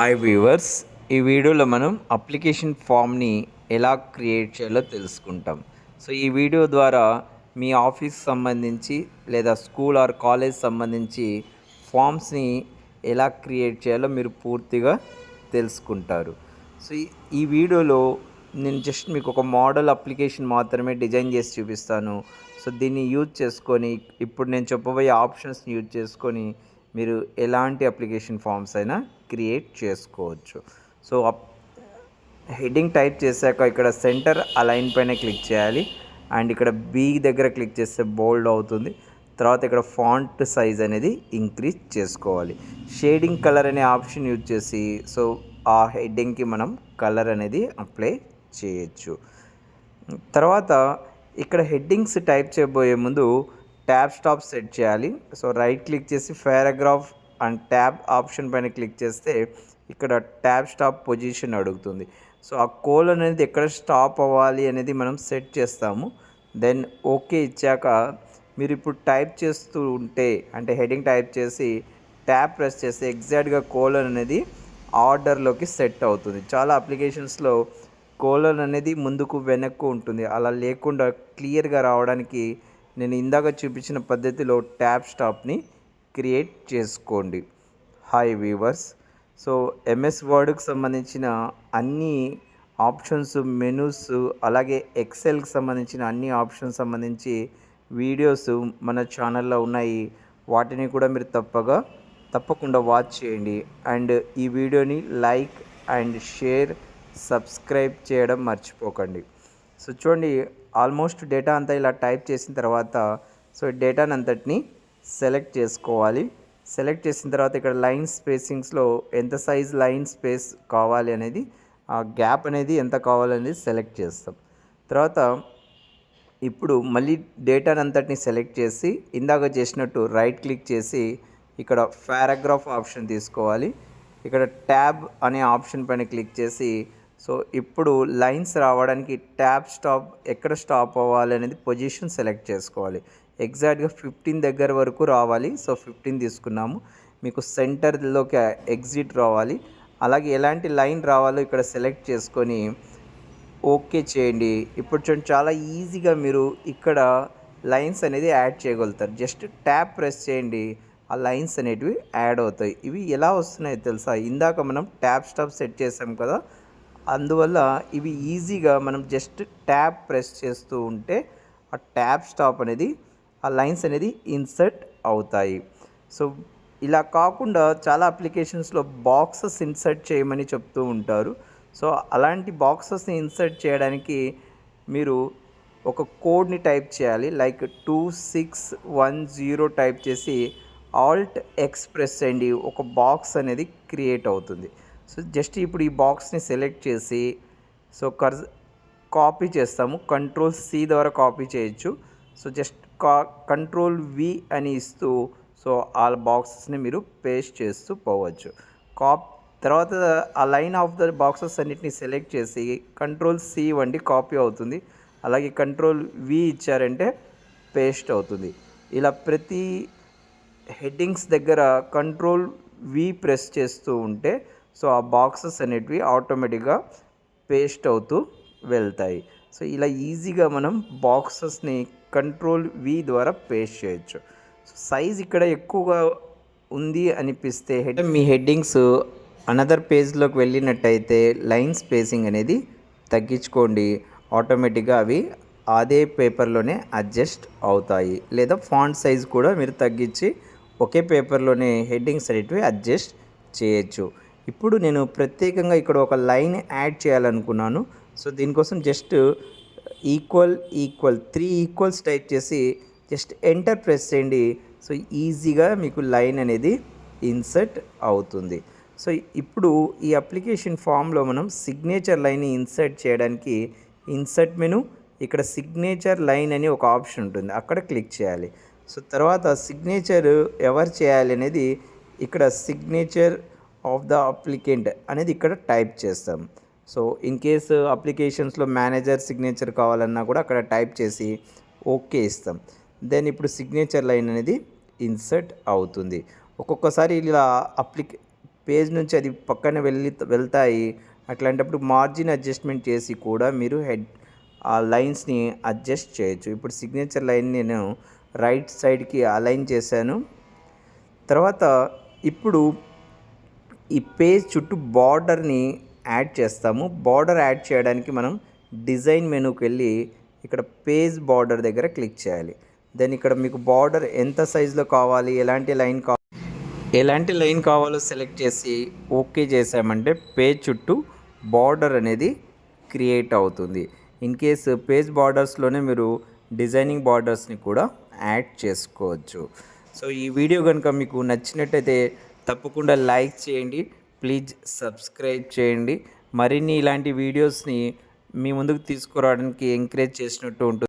Hi viewers ఈ వీడియోలో మనం అప్లికేషన్ ఫామ్ని ఎలా క్రియేట్ చేయాలో తెలుసుకుంటాం. సో ఈ వీడియో ద్వారా మీ ఆఫీస్ సంబంధించి లేదా స్కూల్ ఆర్ కాలేజ్ సంబంధించి ఫామ్స్ని ఎలా క్రియేట్ చేయాలో మీరు పూర్తిగా తెలుసుకుంటారు. సో ఈ- ఈ వీడియోలో నేను జస్ట్ మీకు ఒక మోడల్ అప్లికేషన్ మాత్రమే డిజైన్ చేసి చూపిస్తాను. సో దీన్ని యూజ్ చేసుకొని ఇప్పుడు నేను చెప్పబోయే ఆప్షన్స్ని యూజ్ చేసుకొని మీరు ఎలాంటి అప్లికేషన్ ఫామ్స్ అయినా క్రియేట్ చేసుకోవచ్చు. సో హెడ్డింగ్ టైప్ చేశాక ఇక్కడ సెంటర్ అలైన్ పైన క్లిక్ చేయాలి. అండ్ ఇక్కడ బీ దగ్గర క్లిక్ చేస్తే బోల్డ్ అవుతుంది. తర్వాత ఇక్కడ ఫాంట్ సైజ్ అనేది ఇంక్రీజ్ చేసుకోవాలి. షేడింగ్ కలర్ అనే ఆప్షన్ యూజ్ చేసి సో ఆ హెడ్డింగ్కి మనం కలర్ అనేది అప్లై చేయొచ్చు. తర్వాత ఇక్కడ హెడ్డింగ్స్ టైప్ చేయబోయే ముందు ట్యాబ్ స్టాప్ సెట్ చేయాలి. సో రైట్ క్లిక్ చేసి పారాగ్రాఫ్ అండ్ ట్యాబ్ ఆప్షన్ పైన క్లిక్ చేస్తే ఇక్కడ ట్యాబ్ స్టాప్ పొజిషన్ అడుగుతుంది. సో ఆ కోల్ అనేది ఎక్కడ స్టాప్ అవ్వాలి అనేది మనం సెట్ చేస్తాము. దెన్ ఓకే ఇచ్చాక మీరు ఇప్పుడు టైప్ చేస్తూ ఉంటే అంటే హెడింగ్ టైప్ చేసి ట్యాబ్ ప్రెస్ చేస్తే ఎగ్జాక్ట్గా కోలన్ అనేది ఆర్డర్లోకి సెట్ అవుతుంది. చాలా అప్లికేషన్స్లో కోలన్ అనేది ముందుకు వెనక్కు ఉంటుంది. అలా లేకుండా క్లియర్గా రావడానికి నేను ఇందాక చూపించిన పద్ధతిలో ట్యాబ్ స్టాప్ని క్రియేట్ చేసుకోండి. హాయ్ వీవర్స్ సో ఎంఎస్ వర్డ్కి సంబంధించిన అన్ని ఆప్షన్స్ మెనూస్ అలాగే ఎక్సెల్కి సంబంధించిన అన్ని ఆప్షన్స్ సంబంధించి వీడియోస్ మన ఛానల్లో ఉన్నాయి. వాటిని కూడా మీరు తప్పగా తప్పకుండా వాచ్ చేయండి. అండ్ ఈ వీడియోని లైక్ అండ్ షేర్ సబ్స్క్రైబ్ చేయడం మర్చిపోకండి. సో చూడండి ఆల్మోస్ట్ డేటా అంతా ఇలా టైప్ చేసిన తర్వాత సో డేటాని అంతటిని సెలెక్ట్ చేసుకోవాలి. సెలెక్ట్ చేసిన తర్వాత ఇక్కడ లైన్ స్పేసింగ్స్లో ఎంత సైజ్ లైన్ స్పేస్ కావాలి అనేది ఆ గ్యాప్ అనేది ఎంత కావాలనేది సెలెక్ట్ చేస్తాం. తర్వాత ఇప్పుడు మళ్ళీ డేటాని అంతటిని సెలెక్ట్ చేసి ఇందాక చేసినట్టు రైట్ క్లిక్ చేసి ఇక్కడ పారాగ్రాఫ్ ఆప్షన్ తీసుకోవాలి. ఇక్కడ ట్యాబ్ అనే ఆప్షన్ పైన క్లిక్ చేసి సో ఇప్పుడు లైన్స్ రావడానికి ట్యాబ్ స్టాప్ ఎక్కడ స్టాప్ అవ్వాలి అనేది పొజిషన్ సెలెక్ట్ చేసుకోవాలి. ఎగ్జాక్ట్గా ఫిఫ్టీన్ దగ్గర వరకు రావాలి. సో ఫిఫ్టీన్ తీసుకున్నాము. మీకు సెంటర్లోకి ఎగ్జిట్ రావాలి. అలాగే ఎలాంటి లైన్ రావాలో ఇక్కడ సెలెక్ట్ చేసుకొని ఓకే చేయండి. ఇప్పుడు చూడండి చాలా ఈజీగా మీరు ఇక్కడ లైన్స్ అనేది యాడ్ చేయగలుగుతారు. జస్ట్ ట్యాప్ ప్రెస్ చేయండి ఆ లైన్స్ అనేటివి యాడ్ అవుతాయి. ఇవి ఎలా వస్తున్నాయో తెలుసా? ఇందాక మనం ట్యాప్ స్టాప్ సెట్ చేసాం కదా అందువల్ల ఇవి ఈజీగా మనం జస్ట్ ట్యాప్ ప్రెస్ చేస్తూ ఉంటే ఆ ట్యాప్ స్టాప్ అనేది ఆ లైన్స్ అనేది ఇన్సర్ట్ అవుతాయి. సో ఇలా కాకుండా చాలా అప్లికేషన్స్లో బాక్సెస్ ఇన్సర్ట్ చేయమని చెప్తూ ఉంటారు. సో అలాంటి బాక్సెస్ని ఇన్సర్ట్ చేయడానికి మీరు ఒక కోడ్ని టైప్ చేయాలి. Like two six one zero type చేసి ఆల్ట్ ఎక్స్ప్రెస్ అండి. ఒక బాక్స్ అనేది క్రియేట్ అవుతుంది. సో జస్ట్ ఇప్పుడు ఈ బాక్స్ని సెలెక్ట్ చేసి సో కర్ కాపీ చేస్తాము. కంట్రోల్ సి ద్వారా కాపీ చేయొచ్చు. సో జస్ట్ కా కంట్రోల్ వి అని ఇస్తూ సో ఆ బాక్సెస్ని మీరు పేస్ట్ చేస్తూ పోవచ్చు. కాప్ తర్వాత ఆ లైన్ ఆఫ్ ద బాక్సెస్ అన్నిటిని సెలెక్ట్ చేసి కంట్రోల్ సి వండి కాపీ అవుతుంది. అలాగే కంట్రోల్ వి ఇచ్చారంటే పేస్ట్ అవుతుంది. ఇలా ప్రతి హెడ్డింగ్స్ దగ్గర కంట్రోల్ వి ప్రెస్ చేస్తూ ఉంటే సో ఆ బాక్సెస్ అనేటివి ఆటోమేటిక్గా పేస్ట్ అవుతూ వెళ్తాయి. సో ఇలా ఈజీగా మనం బాక్సెస్ని కంట్రోల్ వి ద్వారా పేస్ట్ చేయొచ్చు. సో సైజ్ ఇక్కడ ఎక్కువగా ఉంది అనిపిస్తే హెడ్ మీ హెడ్డింగ్స్ అనదర్ పేజ్లోకి వెళ్ళినట్టయితే లైన్ స్పేసింగ్ అనేది తగ్గించుకోండి. ఆటోమేటిక్గా అవి అదే పేపర్లోనే అడ్జస్ట్ అవుతాయి. లేదా ఫాంట్ సైజ్ కూడా మీరు తగ్గించి ఒకే పేపర్లోనే హెడ్డింగ్స్ అనేటివి అడ్జస్ట్ చేయొచ్చు. ఇప్పుడు నేను ప్రత్యేకంగా ఇక్కడ ఒక లైన్ యాడ్ చేయాలనుకున్నాను. సో దీనికోసం just equal equal three equals type చేసి జస్ట్ ఎంటర్ ప్రెస్ చేయండి. సో ఈజీగా మీకు లైన్ అనేది ఇన్సర్ట్ అవుతుంది. సో ఇప్పుడు ఈ అప్లికేషన్ ఫామ్లో మనం సిగ్నేచర్ లైన్ని ఇన్సర్ట్ చేయడానికి ఇన్సర్ట్ మెను ఇక్కడ సిగ్నేచర్ లైన్ అని ఒక ఆప్షన్ ఉంటుంది. అక్కడ క్లిక్ చేయాలి. సో తర్వాత సిగ్నేచర్ ఎవరు చేయాలి అనేది ఇక్కడ సిగ్నేచర్ ఆఫ్ ద అప్లికెంట్ అనేది ఇక్కడ టైప్ చేస్తాం. సో ఇన్ కేస్ అప్లికేషన్స్లో మేనేజర్ సిగ్నేచర్ కావాలన్నా కూడా అక్కడ టైప్ చేసి ఓకే ఇస్తాం. దెన్ ఇప్పుడు సిగ్నేచర్ లైన్ అనేది ఇన్సర్ట్ అవుతుంది. ఒక్కొక్కసారి ఇలా అప్లికే పేజ్ నుంచి అది పక్కన వెళ్ళి వెళ్తాయి. అట్లాంటప్పుడు మార్జిన్ అడ్జస్ట్మెంట్ చేసి కూడా మీరు హెడ్ ఆ లైన్స్ని అడ్జస్ట్ చేయొచ్చు. ఇప్పుడు సిగ్నేచర్ లైన్ నేను రైట్ సైడ్కి అలైన్ చేశాను. తర్వాత ఇప్పుడు ఈ పేజ్ చుట్టూ బార్డర్ని యాడ్ చేస్తాము. బార్డర్ యాడ్ చేయడానికి మనం డిజైన్ మెనూకి వెళ్ళి ఇక్కడ పేజ్ బార్డర్ దగ్గర క్లిక్ చేయాలి. దెన్ ఇక్కడ మీకు బార్డర్ ఎంత సైజులో కావాలి ఎలాంటి లైన్ కావాలి ఎలాంటి లైన్ కావాలో సెలెక్ట్ చేసి ఓకే చేసామంటే పేజ్ చుట్టూ బార్డర్ అనేది క్రియేట్ అవుతుంది. ఇన్ కేస్ పేజ్ బార్డర్స్లోనే మీరు డిజైనింగ్ బార్డర్స్ని కూడా యాడ్ చేసుకోవచ్చు. సో ఈ వీడియో కనుక మీకు నచ్చినట్టయితే తప్పకుండా లైక్ చేయండి. ప్లీజ్ సబ్స్క్రైబ్ చేయండి. మరిన్ని ఇలాంటి వీడియోస్ని మీ ముందుకు తీసుకురావడానికి ఎంకరేజ్ చేసినట్టు ఉంటుంది.